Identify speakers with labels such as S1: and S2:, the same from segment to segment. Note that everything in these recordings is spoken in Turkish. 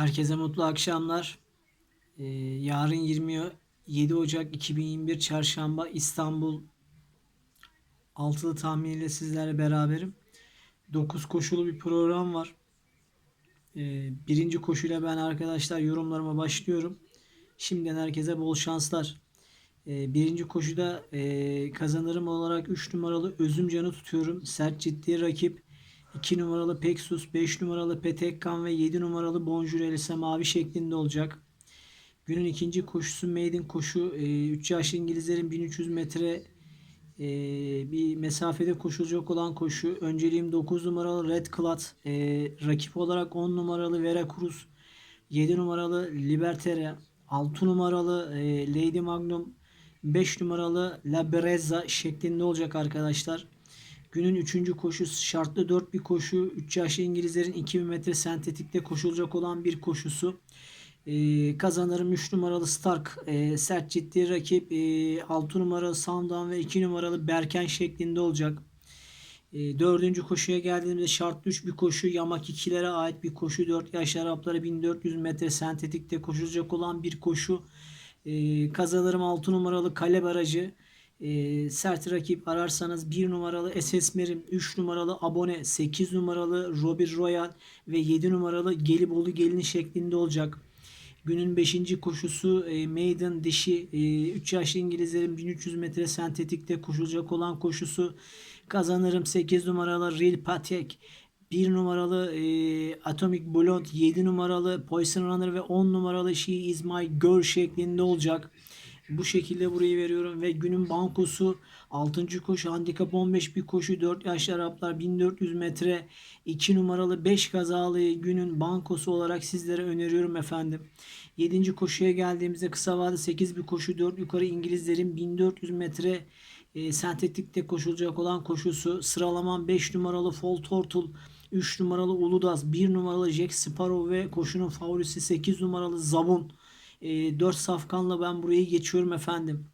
S1: Herkese mutlu akşamlar. Ee, yarın 27 Ocak 2021 Çarşamba İstanbul altılı tahminiyle sizlerle beraberim. 9 koşulu bir program var. Ee, birinci koşuyla ben arkadaşlar yorumlarıma başlıyorum. Şimdiden herkese bol şanslar. Ee, birinci koşuda kazanırım olarak 3 numaralı Özümcan'ı tutuyorum. Sert ciddi rakip. 2 numaralı Peksus, 5 numaralı Petekkan ve 7 numaralı Bonjour Elise mavi şeklinde olacak. Günün ikinci koşusu maiden koşu. 3 yaşlı İngilizlerin 1300 metre e, bir mesafede koşulacak olan koşu. Önceliğim 9 numaralı Red Clat. E, rakip olarak 10 numaralı Vera Cruz. 7 numaralı Libertere. 6 numaralı e, Lady Magnum. 5 numaralı La Berezza şeklinde olacak arkadaşlar. Günün 3. koşusu şartlı 4 bir koşu. 3 yaşlı İngilizlerin 2000 metre sentetikte koşulacak olan bir koşusu. Ee, kazanırım 3 numaralı Stark. Ee, sert ciddi rakip. Ee, 6 numaralı Sandan ve 2 numaralı Berken şeklinde olacak. Ee, dördüncü koşuya geldiğimizde şartlı 3 bir koşu. Yamak 2'lere ait bir koşu. 4 yaş Arapları 1400 metre sentetikte koşulacak olan bir koşu. Ee, kazanırım 6 numaralı Kale Barajı. E, sert rakip ararsanız 1 numaralı SS Merim, 3 numaralı Abone, 8 numaralı Robbie Royal ve 7 numaralı Gelibolu Gelini şeklinde olacak. Günün 5. koşusu e, Maiden dişi e, 3 yaşlı İngilizlerin 1300 metre sentetikte koşulacak olan koşusu kazanırım 8 numaralı Real Patek 1 numaralı e, Atomic Blonde 7 numaralı Poison Runner ve 10 numaralı She Is My Girl şeklinde olacak. Bu şekilde burayı veriyorum ve günün bankosu 6. koşu handikap 15 bir koşu 4 yaşlı Araplar 1400 metre 2 numaralı 5 kazalı günün bankosu olarak sizlere öneriyorum efendim. 7. koşuya geldiğimizde kısa vade 8 bir koşu 4 yukarı İngilizlerin 1400 metre e, sentetikte koşulacak olan koşusu sıralaman 5 numaralı Fall Turtle 3 numaralı Uludaz 1 numaralı Jack Sparrow ve koşunun favorisi 8 numaralı Zabun e, 4 safkanla ben burayı geçiyorum efendim.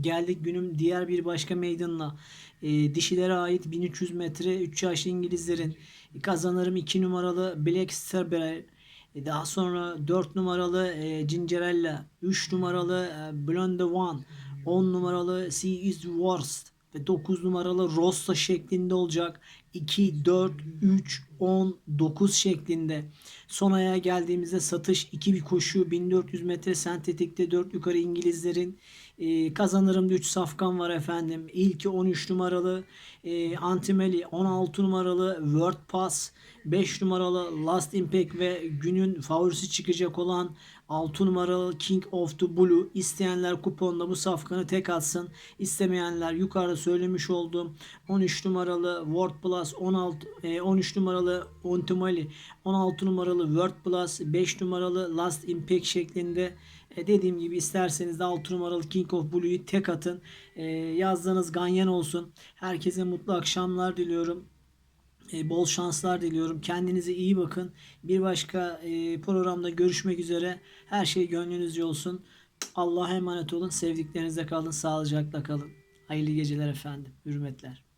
S1: Geldik günüm diğer bir başka meydanla. E, dişilere ait 1300 metre 3 yaşlı İngilizlerin kazanırım 2 numaralı Black Starberry. E, daha sonra 4 numaralı e, Gingerella, 3 numaralı e, Blonde One, 10 numaralı Sea is Worst ve 9 numaralı Rossa şeklinde olacak. 2, 4, 3, 10, 9 şeklinde. Son aya geldiğimizde satış 2 bir koşu 1400 metre sentetikte 4 yukarı İngilizlerin e, kazanırım 3 safkan var efendim. İlki 13 numaralı e, Antimeli, 16 numaralı World Pass, 5 numaralı Last Impact ve günün favorisi çıkacak olan 6 numaralı King of the Blue. İsteyenler kuponla bu safkanı tek atsın. İstemeyenler yukarıda söylemiş olduğum 13 numaralı World Plus, 16 e, 13 numaralı Ontimali, 16 numaralı World Plus, 5 numaralı Last Impact şeklinde e, dediğim gibi isterseniz de 6 numaralı King of Blue'yu tek atın. E, yazdığınız ganyan olsun. Herkese mutlu akşamlar diliyorum. E, bol şanslar diliyorum. Kendinize iyi bakın. Bir başka e, programda görüşmek üzere. Her şey gönlünüzce olsun. Allah'a emanet olun. Sevdiklerinizle kalın. Sağlıcakla kalın. Hayırlı geceler efendim. Hürmetler.